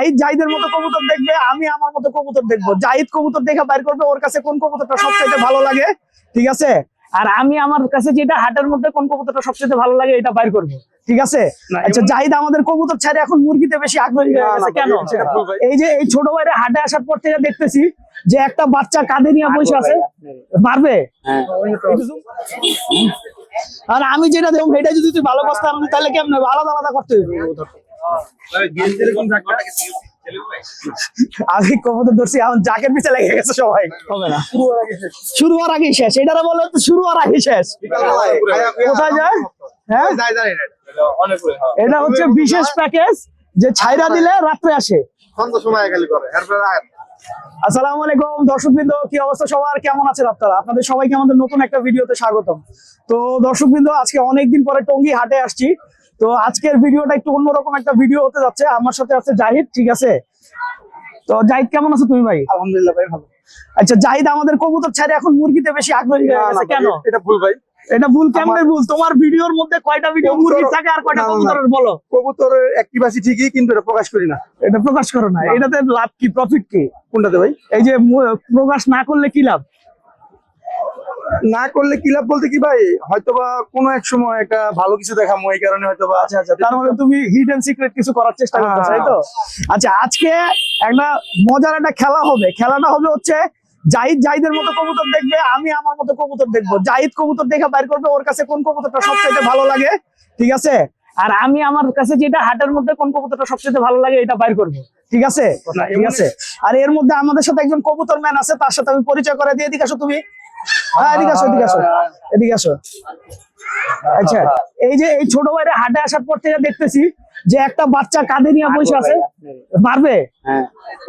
জাহিদ জাহিদের মতো কবুতর দেখবে আমি আমার মতো কবুতর দেখব। জাহিদ কবুতর দেখে বাইর করবে ওর কাছে কোন কবুতরটা সবচেয়ে ভালো লাগে ঠিক আছে? আর আমি আমার কাছে যেটা হাটের মধ্যে কোন কবুতরটা সবচেয়ে ভালো লাগে এটা বাইর করব ঠিক আছে? আচ্ছা জাহিদ আমাদের কবুতর ছাড়ে এখন মুরগিতে বেশি আগ্রহী হয়ে গেছে কেন। এই যে এই ছোট ভাইরা হাটে আসার পর থেকে দেখতেছি যে একটা বাচ্চা কাঁধে নিয়ে বসে আছে। পারবে আর আমি যেটা দেখুন এটা যদি তুই ভালো তাহলে কেমন হবে? আলাদা আলাদা করতে হবে। আমি কবুতর ধরছি এখন জাকের পিছে লেগে গেছে সবাই। হবে না। শুরু হওয়ার আগেই শেষ। এটারে বলে তো শুরু হওয়ার আগেই শেষ। কোথায় যায়? হ্যাঁ? এটা হচ্ছে বিশেষ প্যাকেজ যে ছাইরা দিলে রাত্রে আসে। আসসালামু আলাইকুম দর্শকবৃন্দ কি অবস্থা সবার? কেমন আছেন আপনারা? আপনাদের সবাইকে আমাদের নতুন একটা ভিডিওতে স্বাগতম। তো দর্শকবৃন্দ আজকে অনেকদিন পরে টঙ্গী হাটে আসছি। তো আজকের ভিডিওটা একটু অন্যরকম একটা ভিডিও হতে যাচ্ছে। আমার সাথে আছে জাহিদ ঠিক আছে? তো জাহিদ কেমন আছো তুমি ভাই? আলহামদুলিল্লাহ ভাই ভালো। আচ্ছা জাহিদ আমাদের কবুতর ছাড়ে এখন মুরগিতে বেশি আগ্রহী হয়ে গেছে কেন? এটা ভুল ভাই। এটা ভুল কেমনে ভুল? তোমার ভিডিওর মধ্যে কয়টা ভিডিও মুরগি থাকে আর কয়টা। কবুতরের বলো। কবুতরের অ্যাক্টিভ আছি ঠিকই কিন্তু এটা প্রকাশ করি না। এটা প্রকাশ করো না। এটাতে লাভ কি প্রফিট কি? কোনটাতে ভাই? এই যে প্রকাশ না করলে কি লাভ? না করলে কি লাভ বলতে কি ভাই? হয়তোবা কোনো এক সময় একটা ভালো কিছু দেখামো এই কারণে হয়তোবা আচ্ছা আচ্ছা তার মানে তুমি হিডেন সিক্রেট কিছু করার চেষ্টা হ্যাঁ, করতেছো তাই তো? আচ্ছা আজকে একটা মজার একটা খেলা হবে। খেলাটা হবে হচ্ছে জাহিদ জাহিদের মতো কবুতর দেখবে আমি আমার মতো কবুতর দেখব। জাহিদ কবুতর দেখে বাইর করবে ওর কাছে কোন কবুতরটা সবচেয়ে ভালো লাগে ঠিক আছে? আর আমি আমার কাছে যেটা হাটের মধ্যে কোন কবুতরটা সবচেয়ে ভালো লাগে এটা বাইর করব ঠিক আছে? ঠিক আছে? আর এর মধ্যে আমাদের সাথে একজন কবুতর ম্যান আছে তার সাথে আমি পরিচয় করে দিয়ে আসো তুমি। হ্যাঁ এদিকে আসো এদিকে আসো। এদিকে আসো। আচ্ছা এই যে এই ছোট ভাইরা হাটে আসার পর থেকে দেখতেছি যে একটা বাচ্চা কাঁধে নিয়ে বসে আছে। পারবে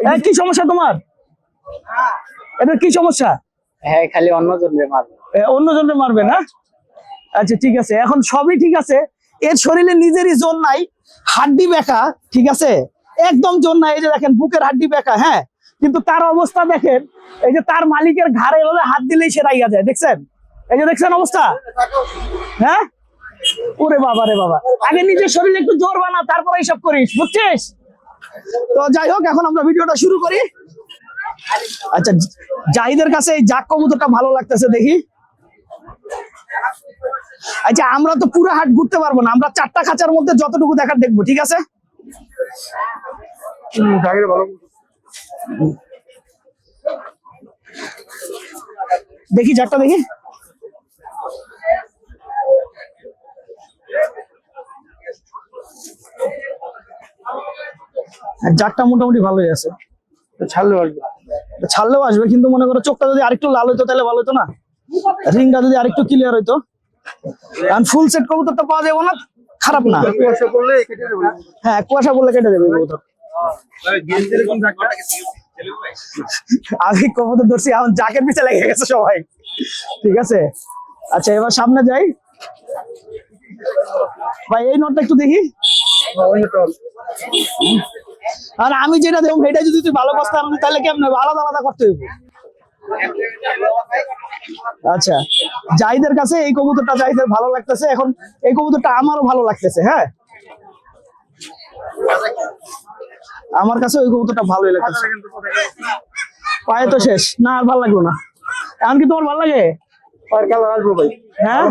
এই, কি সমস্যা তোমার? এটা কি সমস্যা? হ্যাঁ খালি অন্য জনের মারবে। এ, অন্যজনের মারবে না? আচ্ছা ঠিক আছে। এখন সবই ঠিক আছে। এর শরীরে নিজেরই জোর নাই। হাড্ডি বেঁকা ঠিক আছে? একদম জোর নাই। এই যে দেখেন বুকের হাড্ডি বেঁকা হ্যাঁ? কিন্তু তার অবস্থা দেখেন, এই যে তার মালিকের ঘাড়ে এভাবে হাত দিলেই সে রাইয়া যায়, দেখছেন? এই যে দেখছেন অবস্থা? হ্যাঁ? ওরে বাবা রে বাবা। আগে নিজের শরীরে একটু জোর বানা, তারপরে এইসব করিস, বুঝছিস? তো যাই হোক, এখন আমরা ভিডিওটা শুরু করি। আচ্ছা জাহিদের কাছে এই জাক কবুতরটা ভালো লাগতেছে দেখি। আচ্ছা আমরা তো পুরো হাট ঘুরতে পারব না, আমরা চারটা খাঁচার মধ্যে যতটুকু দেখার দেখব, ঠিক আছে? ভালো দেখি চারটা দেখি। জারটা মোটামুটি ভালোই আছে। তো ছাড়লে আসবে। ছাড়লেও আসবে কিন্তু মনে করো চোখটা যদি আরেকটু লাল হইতো তাহলে ভালো হতো না? রিংটা যদি আরেকটু ক্লিয়ার হইতো। কারণ ফুল সেট কবুতরটা পাওয়া যাবে না খারাপ না। কুয়াশা পড়লে কেটে দেবো। হ্যাঁ কুয়াশা বললে কেটে দেবে কবুতর। আমি কবুতর ধরছি, এখন জাকের পিছে লেগে গেছে সবাই। ঠিক আছে? আচ্ছা এবার সামনে যাই। ভাই, এই নোটটা একটু দেখি। আর আমি যেটা দেখুন এটা যদি তুই ভালো আমি তাহলে কেমন আলাদা আলাদা করতে হবে আচ্ছা জাহিদের কাছে এই কবুতরটা জাহিদের ভালো লাগতেছে। এখন এই কবুতরটা আমারও ভালো লাগতেছে হ্যাঁ? আমার কাছে ওই কবুতরটা ভালোই লাগতেছে। পায়ে তো শেষ না আর ভালো লাগল না। এখন কি তোমার ভালো লাগে? হ্যাঁ?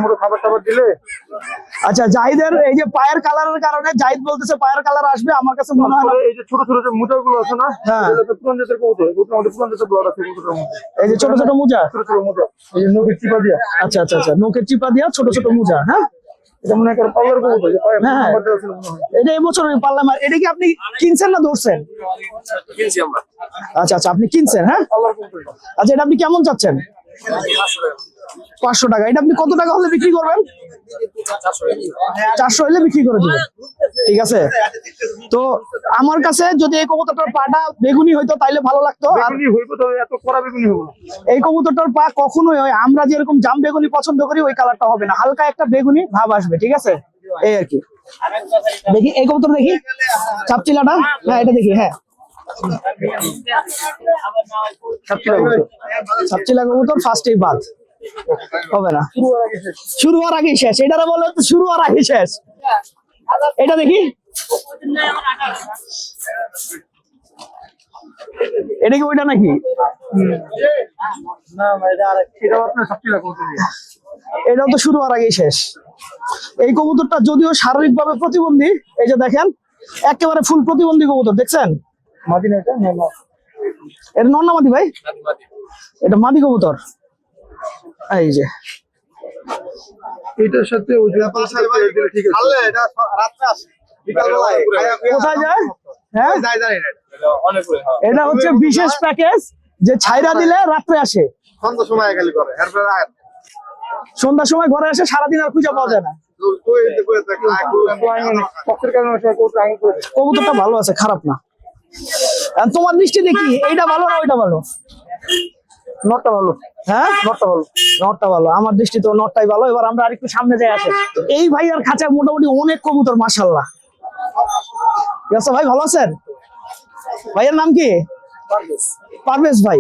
আচ্ছা জাহিদের এই যে পায়ের কালারের কারণে জাহিদ বলতেছে পায়ের কালার আসবে আমার কাছে মনে হয় এই যে ছোট ছোট যে গুলো আছে না হ্যাঁ। এই যে ছোট ছোট মুজা? ছোট ছোট এই যে চিপা দিয়া। আচ্ছা আচ্ছা আচ্ছা নোকের চিপা দিয়া ছোট ছোট মুজা হ্যাঁ? এটা মনে কবুতর হ্যাঁ। হয়। এটা এবছর এটা কি আপনি কিনছেন না ধরছেন? আচ্ছা আচ্ছা আপনি কিনছেন হ্যাঁ। আচ্ছা এটা আপনি কেমন চাচ্ছেন? পাঁচশো টাকা। এটা আপনি কত টাকা হলে বিক্রি করবেন? চারশো হলে বিক্রি করে দিবেন। ঠিক আছে? তো আমার কাছে যদি এই কবুতরটার পাটা বেগুনি হইতো তাইলে ভালো লাগতো। এই কবুতরটার পা কখনোই হয় আমরা যেরকম জাম বেগুনি পছন্দ করি ওই কালারটা হবে না। হালকা একটা বেগুনি ভাব আসবে ঠিক আছে? এই আর কি। দেখি এই কবুতর দেখি। চাপচিলাটা? হ্যাঁ এটা দেখি হ্যাঁ। চাপচিলা কবুতর। ফার্স্টেই বাদ। হবে না। শুরু হওয়ার আগেই শেষ। এটারে বলে শুরু হওয়ার আগেই শেষ। এটা দেখি। এটা কি ওইটা নাকি? এটা এটাও তো শুরু হওয়ার আগেই শেষ। এই কবুতরটা যদিও শারীরিক ভাবে প্রতিবন্ধী এই যে দেখেন একেবারে ফুল প্রতিবন্ধী কবুতর দেখছেন? মাদিনা এটা? এটা নন্নামাদি ভাই? এটা মাদি কবুতর। এই যে এটার সাথে এটা কোথায় যায় হ্যাঁ হচ্ছে বিশেষ প্যাকেজ যে ছাইরা দিলে রাত্রে আসে সন্ধ্যা সময় খালি করে সন্ধ্যার সময় ঘরে আসে সারাদিন আর খুঁজে পাওয়া যায় না। কবুতরটা ভালো আছে খারাপ না আর তোমার দৃষ্টি দেখি এইটা ভালো না ওইটা ভালো নটটা ভালো। হ্যাঁ? নটটা ভালো। নটটা ভালো। আমার দৃষ্টি তো নটটাই ভালো। এবার আমরা আরেকটু সামনে যাই আসে। এই ভাই ভাইয়ার খাঁচায় মোটামুটি অনেক কবুতর মাশাল্লাহ ঠিক আছে ভাই ভালো আছেন? ভাইয়ের নাম কি? পারভেজ। ভাই।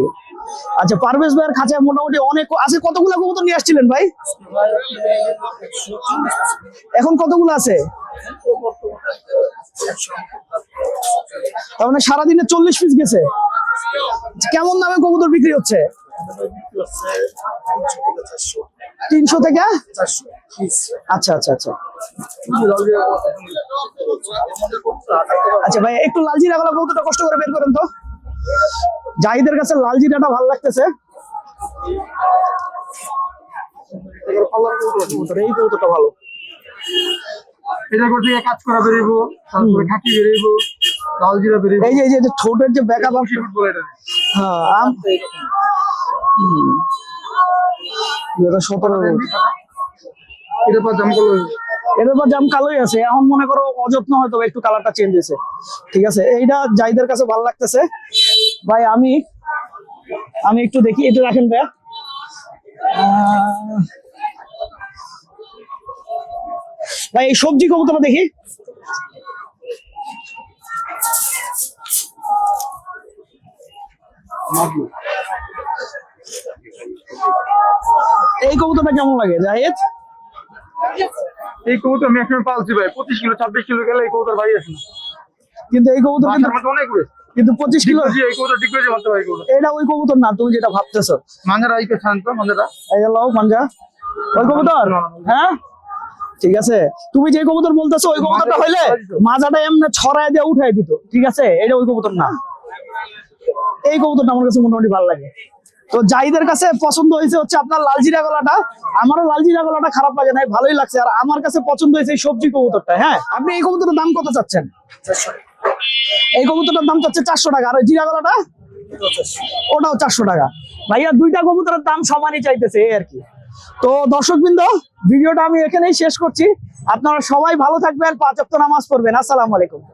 আচ্ছা পারভেজ ভাইয়ের খাঁচায় মোটামুটি অনেক আছে কতগুলো কবুতর নিয়ে আসছিলেন ভাই? এখন কতগুলো আছে? তার মানে সারাদিনে চল্লিশ পিস গেছে। কেমন দামে কবুতর বিক্রি হচ্ছে? তিনশো থেকে? আচ্ছা আচ্ছা আচ্ছা। আচ্ছা ভাই একটু লাল জিরা গুলো কবুতরটা কষ্ট করে বের করেন তো। জাহিদের কাছে লাল জিরাটা ভালো লাগতেছে। এই ভালো। এটা করতে কাজ করা বেরিয়েবো তারপরে খাকি বেরিয়েবো লাল জিরা বেরিয়েবো এই যে ঠোঁটের যে ব্যাকআপ হ্যাঁ এটা সতেরো এটা পর দাম করল। এটার পর জাম কালোই আছে। এখন মনে করো অযত্ন হয়তো একটু কালারটা চেঞ্জ হয়েছে। ঠিক আছে? এইটা জাইদের কাছে ভালো লাগতেছে। ভাই আমি আমি একটু দেখি। এটা রাখেন ভাইয়া। ভাই এই সবজি কবুতরটা দেখি। এই কবুতরটা কেমন লাগে জাহিদ এই কবুতর আমি একসময় পালছি ভাই পঁচিশ কিলো ছাব্বিশ কিলো গেলে এই কবুতর ভাই আছে কিন্তু এই কবুতর কিন্তু অনেক কিন্তু পঁচিশ কিলো এই কবুতর ঠিক করে ভাই কবুতর। এটা ওই কবুতর না তুমি যেটা ভাবতেছো। মাঞ্জারা এই শান্ত মাঞ্জারা। এই গেল পাঞ্জা ওই কবুতর? হ্যাঁ? ঠিক আছে। তুমি যে কবুতর বলতেছো ওই কবুতরটা হইলে মাজাটা এমনি ছড়ায় দিয়ে উঠাই দিত। ঠিক আছে? এটা ওই কবুতর না। এই কবুতরটা আমার কাছে মোটামুটি ভালো লাগে। তো জাহিদের কাছে পছন্দ হয়েছে হচ্ছে আপনার লাল জিরা গলাটা। আমারও লাল জিরা গলাটা খারাপ লাগে নাই, ভালোই লাগছে। আর আমার কাছে পছন্দ হয়েছে এই সবজি কবুতরটা হ্যাঁ? আপনি এই কবুতরের দাম কত চাচ্ছেন? এই কবুতরটার দাম চাচ্ছে চারশো টাকা। আর জিরা গলাটা? ওটাও চারশো টাকা। ভাইয়া, দুইটা কবুতরের দাম সমানই চাইতেছে, এই আর কি। তো দর্শকবৃন্দ, ভিডিওটা আমি এখানেই শেষ করছি। আপনারা সবাই ভালো থাকবেন, পাঁচ নামাজ পড়বেন। আসসালামু আলাইকুম।